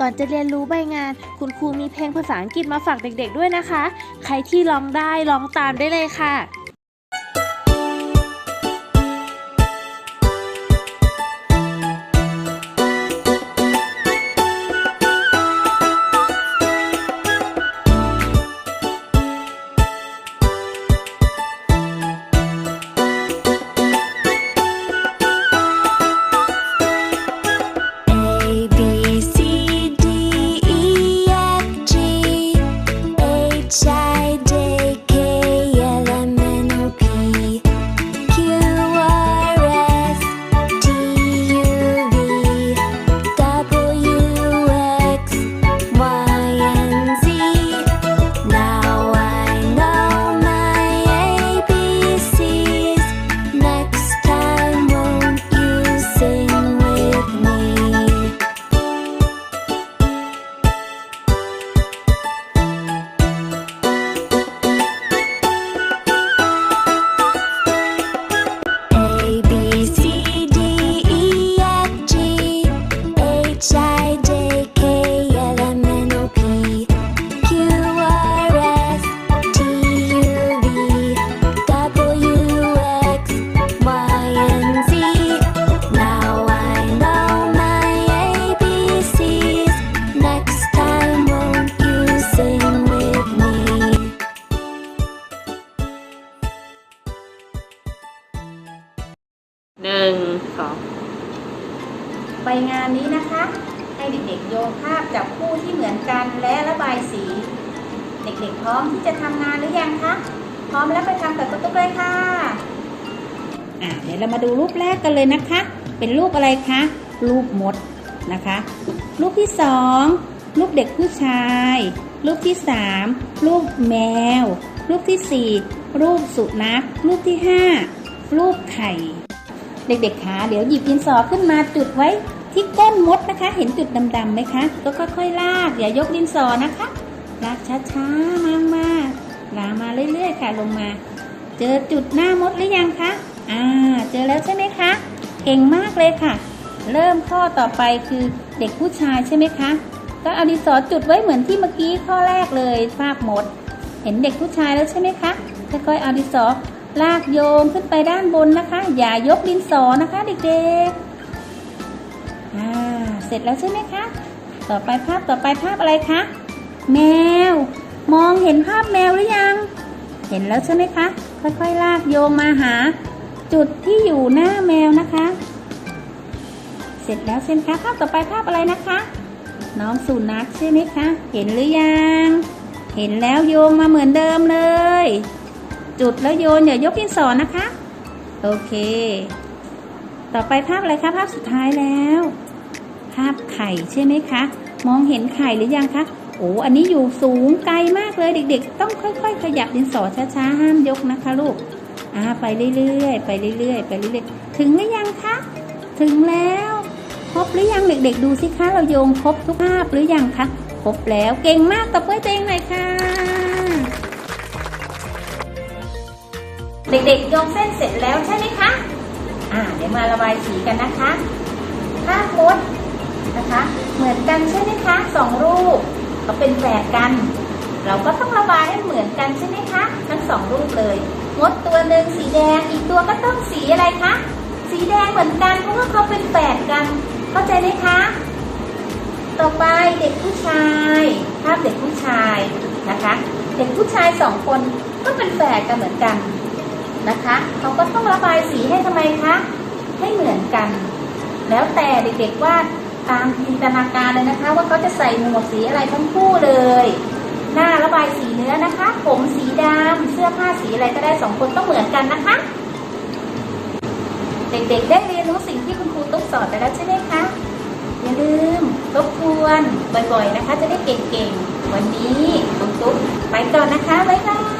ก่อนจะเรียนรู้ใบงาน คุณครูมีเพลงภาษาอังกฤษมาฝากเด็กๆด้วยนะคะ ใครที่ร้องได้ร้องตามได้เลยค่ะ child. หนึ่งสองไปงานนี้นะคะ ให้เด็กๆโยงภาพจับคู่ที่เหมือนกันและระบายสี เด็กๆพร้อมที่จะทำงานหรือยังคะ พร้อมแล้วไปทำกับตุ๊กเลยค่ะอะเดี๋ยวเรามาดูรูปแรกกันเลยนะคะ เป็นรูปอะไรคะ รูปมดนะคะ รูปที่สองรูปเด็กผู้ชาย รูปที่สามรูปแมว รูปที่สี่รูปสุนัข รูปที่ห้ารูปไข่ เด็กๆคะเดี๋ยวหยิบดินสอขึ้นมาจุดไว้ที่ก้นมดนะคะ เห็นจุดดำๆไหมคะ ก็ค่อยๆลากอย่ายกดินสอนะคะลากช้าๆมามาลากมาเรื่อยๆค่ะลงมา เจอจุดหน้ามดหรือยังคะอ่าเจอแล้วใช่ไหมคะ เก่งมากเลยค่ะ เริ่มข้อต่อไปคือเด็กผู้ชายใช่ไหมคะก็เอาดินสอจุดไว้เหมือนที่เมื่อกี้ข้อแรกเลยภาพมด เห็นเด็กผู้ชายแล้วใช่ไหมคะค่อยๆเอาดินสอ ลากโยงขึ้นไปด้านบนนะคะ อย่ายกดินสอนะคะเด็กๆอ่าเสร็จแล้วใช่ไหมคะ ต่อไปภาพต่อไปภาพอะไรคะ แมว มองเห็นภาพแมวหรือยัง เห็นแล้วใช่ไหมคะ ค่อยๆลากโยงมาหา จุดที่อยู่หน้าแมวนะคะ เสร็จแล้วใช่ไหมคะภาพต่อไปภาพอะไรนะคะ น้องสุนัขใช่ไหมคะ เห็นหรือยัง เห็นแล้วโยงมาเหมือนเดิมเลย จุดแล้วโยนอย่ายกดินสอนะคะ โอเค ต่อไปภาพอะไรคะภาพสุดท้ายแล้ว ภาพไข่ใช่ไหมคะ มองเห็นไข่หรือยังคะโอ้อันนี้อยู่สูงไกลมากเลยเด็ก ๆ ต้องค่อย ๆ ขยับดินสอช้าๆห้ามยกนะคะลูกอ่าไปเรื่อยๆไปเรื่อยๆไปเรื่อยๆถึงหรือยังคะถึงแล้วครบหรือยังเด็ก ๆ ดูสิคะเราโยงครบทุกภาพหรือยังคะครบแล้วเก่งมากกับเพื่อนตัวเองหน่อยค่ะ เด็กๆโยงเส้นเสร็จแล้วใช่ไหมคะ อ่า เดี๋ยวมาระบายสีกันนะคะภาพมดนะคะ เหมือนกันใช่ไหมคะสองรูปเขาเป็นแฝดกัน เราก็ต้องระบายให้เหมือนกันใช่ไหมคะ ทั้งสองรูปเลยมดตัวหนึ่งสีแดงอีกตัวก็ต้องสีอะไรคะสีแดงเหมือนกันเพราะว่าเขาเป็นแฝดกัน เข้าใจไหมคะ ต่อไปเด็กผู้ชายภาพเด็กผู้ชายนะคะ เด็กผู้ชายสองคนก็เป็นแฝดกันเหมือนกัน นะคะเขาก็ต้องระบายสีให้ทำไมคะให้เหมือนกัน แล้วแต่เด็กๆว่าตามจินตนาการเลยนะคะ ว่าเขาจะใส่หมวกสีอะไรทั้งคู่เลย หน้าระบายสีเนื้อนะคะ ผมสีดำเสื้อผ้าสีอะไรก็ได้สองคนต้องเหมือนกันนะคะ เด็กๆ ได้เรียนรู้สิ่งที่คุณครูตุ๊กสอนไปแล้วใช่ไหมคะอย่าลืมทบทวนบ่อยๆนะคะ จะได้เก่งๆ วันนี้คุณตุ๊กไปก่อนนะคะบ๊ายบาย